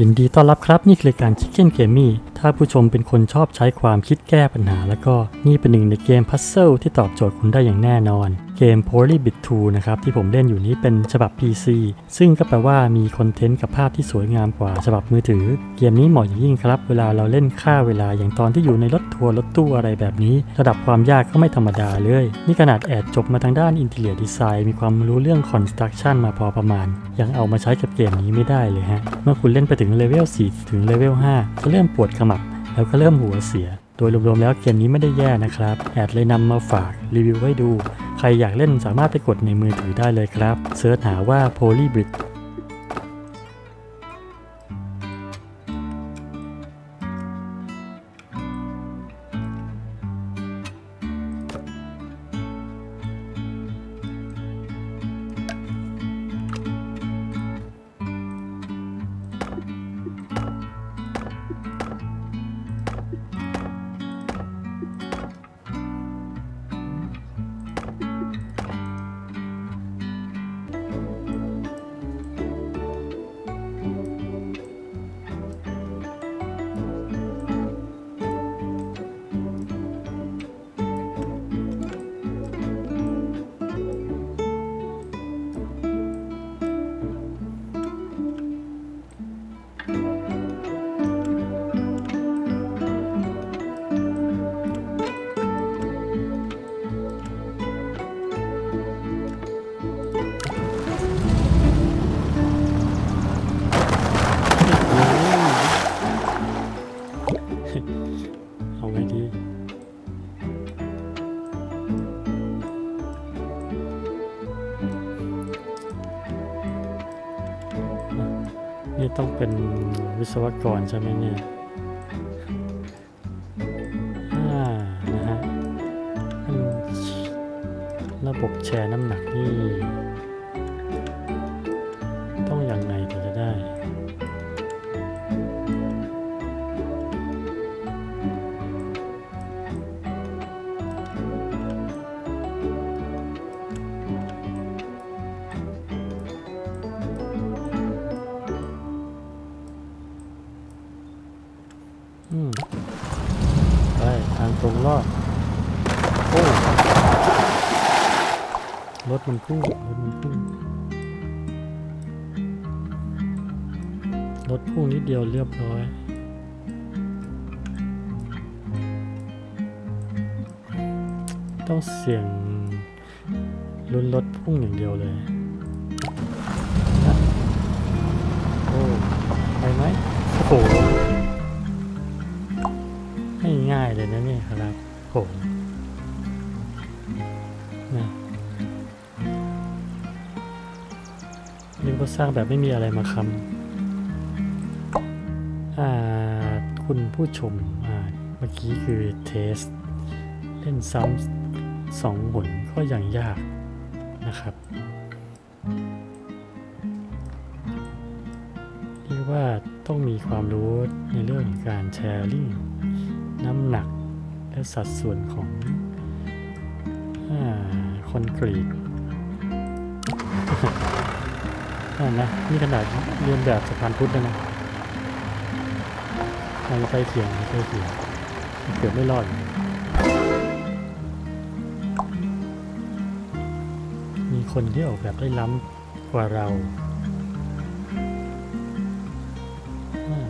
ยินดีต้อนรับครับ นี่คือรายการ Chicken g a m e ถ้าผู้ชมเป็นคนชอบใช้ความคิดแก้ปัญหา แล้วก็นี่เป็นหนึ่งในเกมพัซเซิลที่ตอบโจทย์คุณได้อย่างแน่นอนเกม Polybit 2 นะครับที่ผมเล่นอยู่นี้เป็นฉบับ PC ซึ่งก็แปลว่ามีคอนเทนต์กับภาพที่สวยงามกว่าฉบับมือถือ เกมนี้เหมาะอย่างยิ่งครับ เวลาเราเล่นค่าเวลาอย่างตอนที่อยู่ในรถทัวร์รถตู้อะไรแบบนี้ ระดับความยากก็ไม่ธรรมดาเลย นี่ขนาดแอดจบมาทางด้าน Interior Design มีความรู้เรื่อง Construction มาพอประมาณ ยังเอามาใช้กับเกมนี้ไม่ได้เลยฮะเมื่อคุณเล่นไปถึงเลเวล4ถึงเลเวล5จะเริ่มปวดขมับ แล้วก็เริ่มหัวเสียโดยรวมๆแล้วเกมนี้ไม่ได้แย่นะครับ แอดเลยนำมาฝากรีวิวไว้ดู ใครอยากเล่นสามารถไปกดในมือถือได้เลยครับเสิร์ชหาว่า Polybit วิศวกรใช่ไหมเนี่ยอ่านะฮะ ระบบแชร์น้ำหนักนี่ อ้รถมันพุ่งรถมันพุ่งรถพุ่งนิดเดียวเรียบร้อยต้องเสี่ยงลุ้นรถพุ่งอย่างเดียวเลยนะโอ้ไปไหมโอ้โหง่ายเลยนะเนี่ยครับผม นะนึกว่าสร้างแบบไม่มีอะไรมาคำอ่าคุณผู้ชมอ่าเมื่อกี้คือเทส เล่นซ้ำสองหนก็ยังยากนะครับเรียกว่าต้องมีความรู้ในเรื่องการแชร์ลิงน้ำหนักและสัดส่วนของ คนกรีตอ่านะนี่ขนาดเรียนแบบสะพานพุทธแล้วนะอะไรใกล้เคียงใกล้เคียงเกือบไม่รอด มีคนที่ออกแบบได้ล้ำกว่าเรา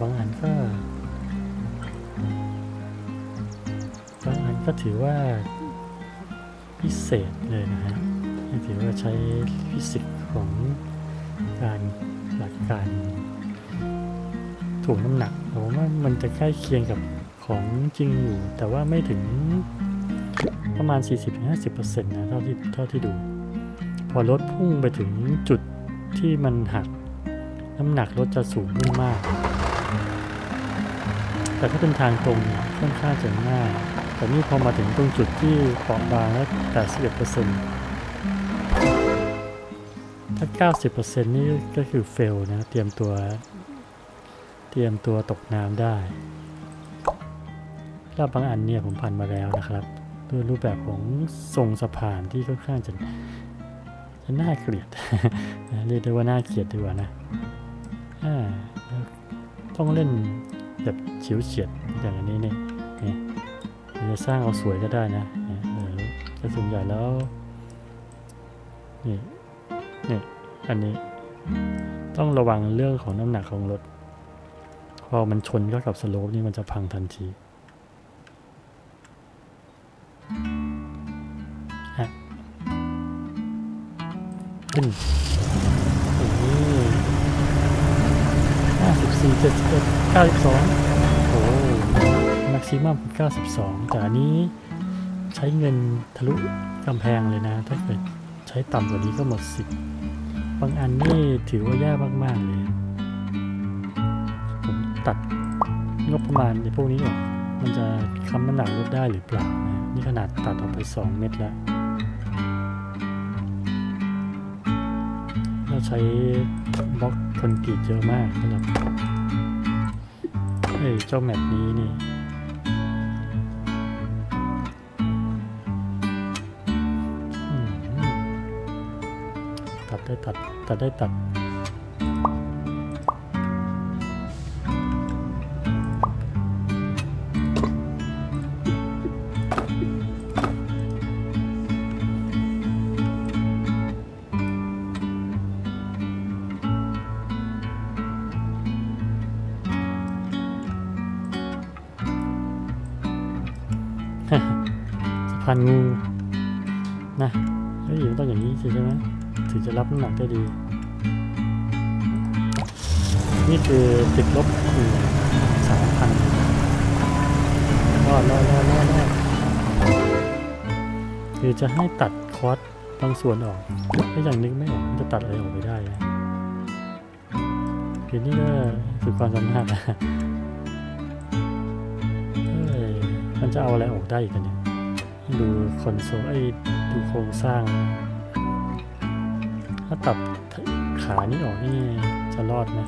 บางอันก็บางอันก็ถือว่า ษเลยนะฮะถือว่าใช้ฟิสิกส์ของการหลักการถ่วงน้ำหนักผมว่ามันจะใกล้เคียงกับของจริงอยู่ แต่ว่าไม่ถึงประมาณ 40-50%นะเท่าที่เท่าที่ดู พอรถพุ่งไปถึงจุดที่มันหักน้ำหนักรถจะสูงขึ้นมาก แต่ถ้าเป็นทางตรงค่อนข้างจะง่าย แต่นี่พอมาถึงตรงจุดที่เปราะบางแล้ว81%ถ้า 90%นี่ก็คือเฟลนะ เตรียมตัว เตรียมตัวตกน้ำได้แล้วบางอันเนี่ยผมผ่านมาแล้วนะครับ ด้วยรูปแบบของทรงสะพานที่ค่อนข้างจะจะน่าเกลียด เรียกได้ว่าน่าเกลียดดีกว่านะต้องเล่นแบบเฉียวเฉียดอย่างอันนี้นี่ยเนี่ย จะสร้างเอาสวยก็ได้นะเนี่ยเออแต่ส่วนใหญ่แล้วนี่นี่อันนี้ต้องระวังเรื่องของน้ำหนักของรถพอมันชนเข้ากับสโลปนี่มันจะพังทันทีฮะขึ้นห้าสิบสี่เจ็ดสิบเอ็ดเก้าสิบสอง กซิมัมคือเก้าสิบสองแต่อันนี้ใช้เงินทะลุกำแพงเลยนะ ถ้าเกิดใช้ต่ำกว่านี้ก็หมดสิทธิ์บางอันนี่ถือว่าแย่มาก ๆ เลย ผมตัดงบประมาณในพวกนี้ออกมันจะคำน้ำหนักลดได้หรือเปล่านะนี่ขนาดตัดออกไป 2 เม็ดแล้ว เราใช้บล็อกคอนกรีตเยอะมากสำหรับเอ้ยเจ้าแมปนี้นี่ ได้ตัดตัดได้ตัดสะพานงูนะเฮ้ยมันต้องอย่างนี้ใช่ไหม ถึงจะรับน้ำหนักได้ดี นี่คือติดลบคือสามพันรอดรอดรอดรอดรอดคือจะให้ตัดคอร์สบางส่วนออกก็ยังนึกไม่ออกมันจะตัดอะไรออกไปได้นะคือนี่ก็คือความสามารถมันจะเอาอะไรออกได้อีกเนี่ยดูคอนโซลไอ้ดูโครงสร้าง ถ้าตัดขานี่ออกนี่จะรอดไหม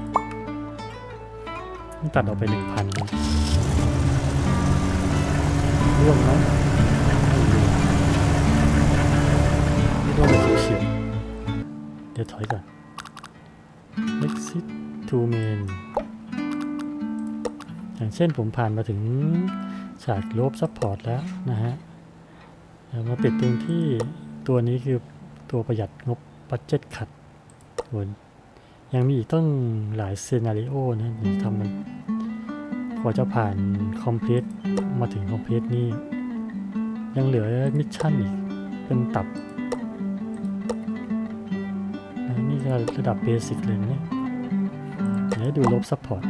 ตัดออกไปหนึ่งพันร่วงไหมไม่ร่วงไม่ร่วงเลยเฉียดๆเดี๋ยวถอยก่อน exit to main อย่างเช่นผมผ่านมาถึงฉากลบซัพพอร์ตแล้วนะฮะเรามาปิดตรงที่ตัวนี้คือตัวประหยัดงบ บัตเจ็ตขัดส่วนยังมีอีกต้องหลายซีนารีโอนะทำมันกว่าจะผ่านคอมเพลตมาถึงคอมเพลตนี่ ยังเหลือมิชชั่นอีก เป็นตับนะนี่ก็ระดับเบสิกเลยนะเนี่ยเดี๋ยวดูลบซัพพอร์ต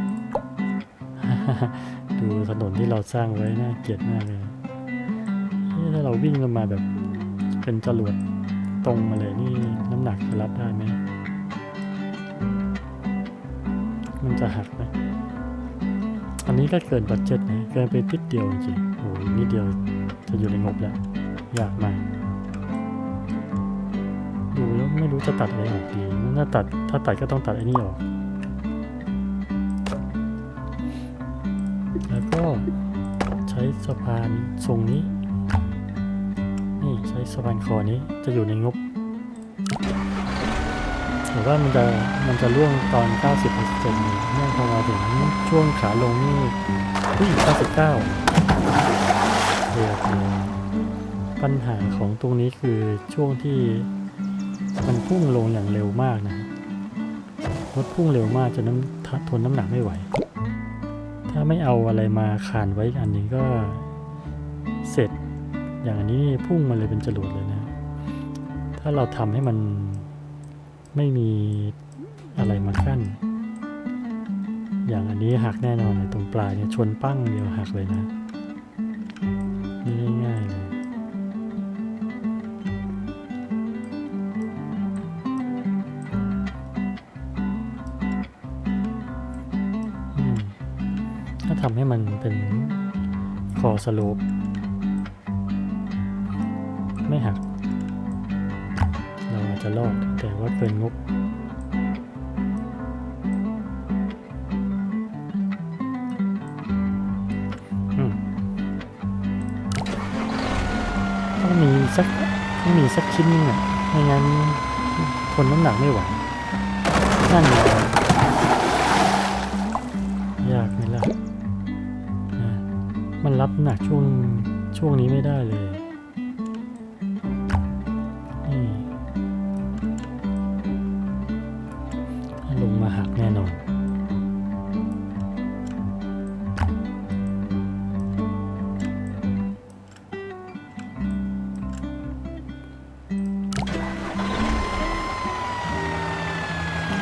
ดูถนนที่เราสร้างไว้น่าเกลียดมากเลยถ้าเราวิ่งลงมาแบบเป็นจรวด ตรงมาเลยนี่น้ำหนักจะรับได้ไหม มันจะหักไหมอันนี้ก็เกินบัตเจ็ตนะเกินไปนิดเดียวจริงๆโอ้ยนิดเดียวจะอยู่ในงบแล้ว ยากมากดูแล้วไม่รู้จะตัดอะไรออกดีถ้าตัดถ้าตัดก็ต้องตัดไอ้นี่ออก แล้วก็ใช้สะพานทรงนี้ นี่ใช้สะพานคอนี้จะอยู่ในงบแต่ว่ามันจะมันจะล่วงตอน 90%เลยเมื่อพอมาถึงช่วงขาลงนี่อุ้ย99โอเคโอเคปัญหาของตรงนี้คือช่วงที่มันพุ่งลงอย่างเร็วมากนะรถพุ่งเร็วมากจนน้ำทนน้ำหนักไม่ไหว ถ้าไม่เอาอะไรมาคานไว้อีกอันนึงก็เสร็จ อย่างอันนี้พุ่งมาเลยเป็นจรวดเลยนะ ถ้าเราทำให้มันไม่มีอะไรมากั้น อย่างอันนี้หักแน่นอนเลยตรงปลายเนี่ยชนปั้งเดียวหักเลยนะนี่ง่ายๆเลยถ้าทำให้มันเป็นคอสโลป ไม่หัก เราอาจจะรอดแต่ว่าเกินงบต้องมีสักต้องมีสักชิ้นนึงอะไม่งั้นทนน้ำหนักไม่ไหวนั่นไงยากมันรับหนักช่วงช่วงนี้ไม่ได้เลย หักแน่นอน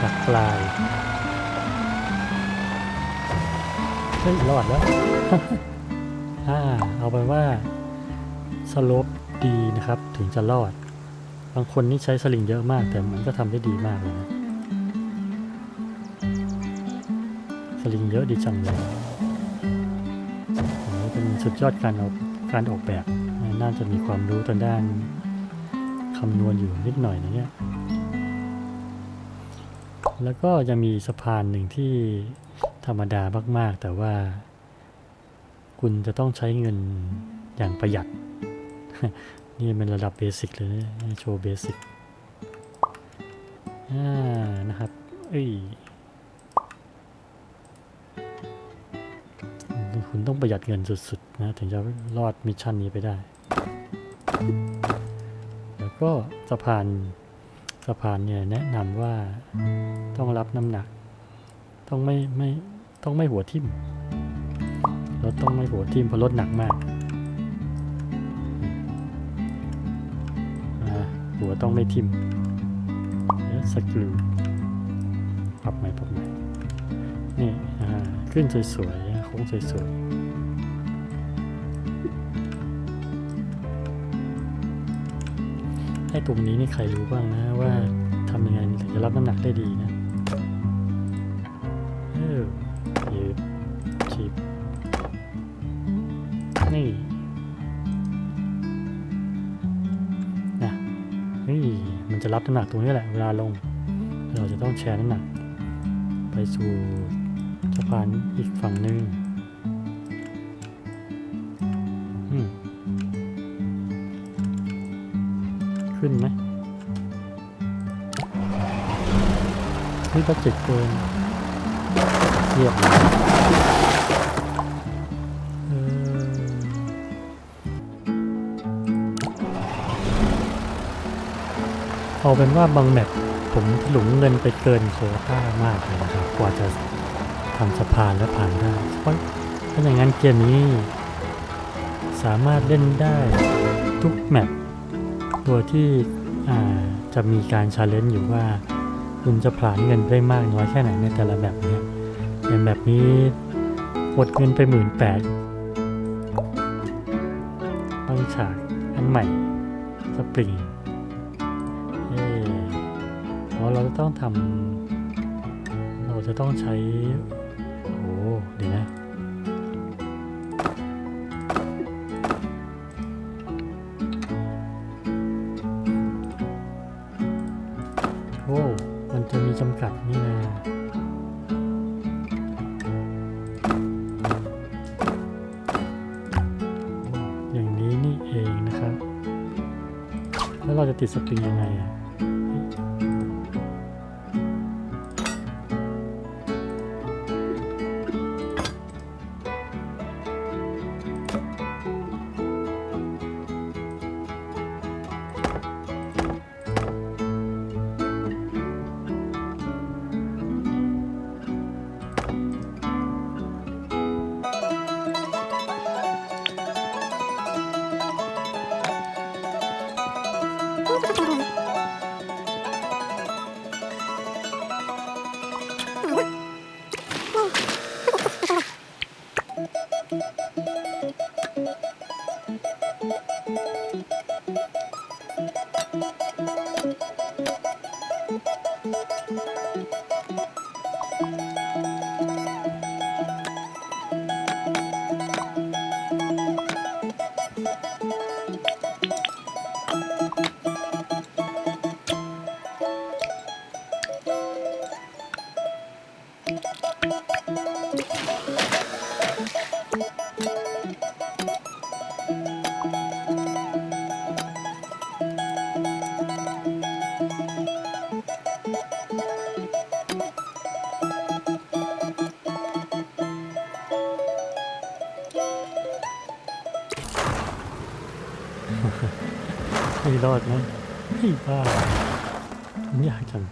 หักปลายเฮ้ยรอดแล้ว อ่า เอาไปนว่าสโลปดีนะครับ ถึงจะรอด บางคนนี่ใช้สลิงเยอะมากแต่มันก็ทำได้ดีมากเลยนะ สลิงเยอะดีจังเลยอันนี้เป็นสุดยอดการออกการออกแบบ น่าจะมีความรู้ทางด้านคำนวณอยู่นิดหน่อยนะเนี่ย แล้วก็ยังมีสะพานหนึ่งที่ธรรมดามาก ๆ แต่ว่า คุณจะต้องใช้เงินอย่างประหยัด นี่เป็นระดับเบสิกเลยนะโชว์เบสิกอ่านะครับ เอ้ย คุณต้องประหยัดเงินสุดๆนะถึงจะรอดมิชชั่นนี้ไปได้ แล้วก็สะพานสะพานเนี่ยแนะนำว่าต้องรับน้ำหนัก ต้องไม่ไม่ต้องไม่หัวทิ่มรถต้องไม่หัวทิ่มเพราะรถหนักมากหัวต้องไม่ทิ่มแล้วสกรูปรับใหม่ปรับใหม่นี่ขึ้นสวย ค้งสวยๆไอ้ตรงนี้นี่ใครรู้บ้างนะว่าทำยังไงถึงจะรับน้ำหนักได้ดีนะเออยืบชิบนี่นะนี่มันจะรับน้ำหนักตรงนี้แหละเวลาลง เราจะต้องแชร์น้ำหนัก ไปสู่สะพานอีกฝั่งหนึ่ง ขึ้นไหมเฮ้ยบัจเจ็ตเกินเรียบร้อยเอาเป็นว่าบางแมปผมหลุมเงินไปเกินโคต้ามากเลยนะครับ กว่าจะทำสะพานและผ่านได้เพราะถ้าอย่างนั้นเกมนี้ สามารถเล่นได้ทุกแมป โดยที่จะมีการชาเลนจ์อยู่ว่า คุณจะผ่านเงินได้มากน้อยแค่ไหนในแต่ละแบบเนี้ยอย่างแบบนี้หมดเงินไปหมื่นแปดบางฉากอันใหม่สปริงเอ๊ะเพราะเราจะต้องทำเราจะต้องใช้ ติดสปริงยังไง フフフフ。 รอดไหมไม่บ้าไม่อยากจัง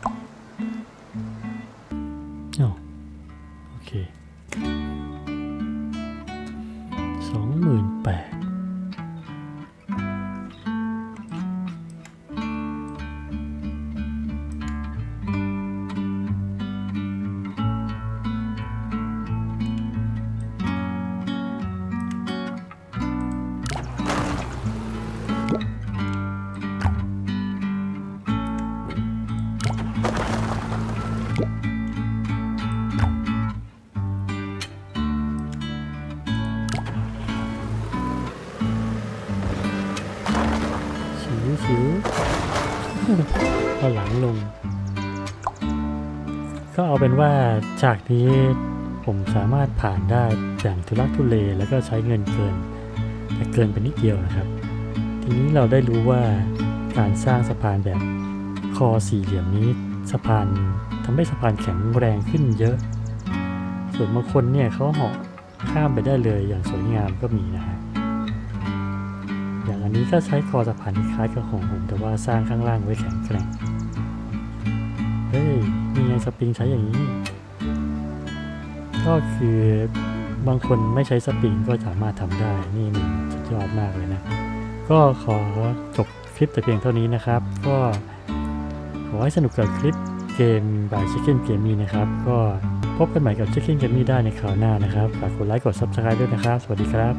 ก็เอาเป็นว่าฉากนี้ผมสามารถผ่านได้อย่างทุลักทุเลแล้วก็ใช้เงินเกิน แต่เกินไปนิดเดียวนะครับ ทีนี้เราได้รู้ว่าการสร้างสะพานแบบคอสี่เหลี่ยมนี้สะพานทำให้สะพานแข็งแรงขึ้นเยอะ ส่วนบางคนเนี่ยเขาเหาะข้ามไปได้เลยอย่างสวยงามก็มีนะฮะอย่างอันนี้ก็ใช้คอสะพานคล้ายกับของผมแต่ว่าสร้างข้างล่างไว้แข็งแกร่งเฮ้ย สปริงใช้อย่างนี้ ก็คือบางคนไม่ใช้สปริงก็สามารถทำได้นี่มันสุดยอดมากเลยนะ ก็ขอจบคลิปแต่เพียงเท่านี้นะครับ ก็ขอให้สนุกกับคลิปเกม by Chicken Gaming นะครับ ก็พบกันใหม่กับ Chicken Gaming ได้ในคราวหน้านะครับ ฝากกดไลค์กด Subscribe ด้วยนะครับ สวัสดีครับ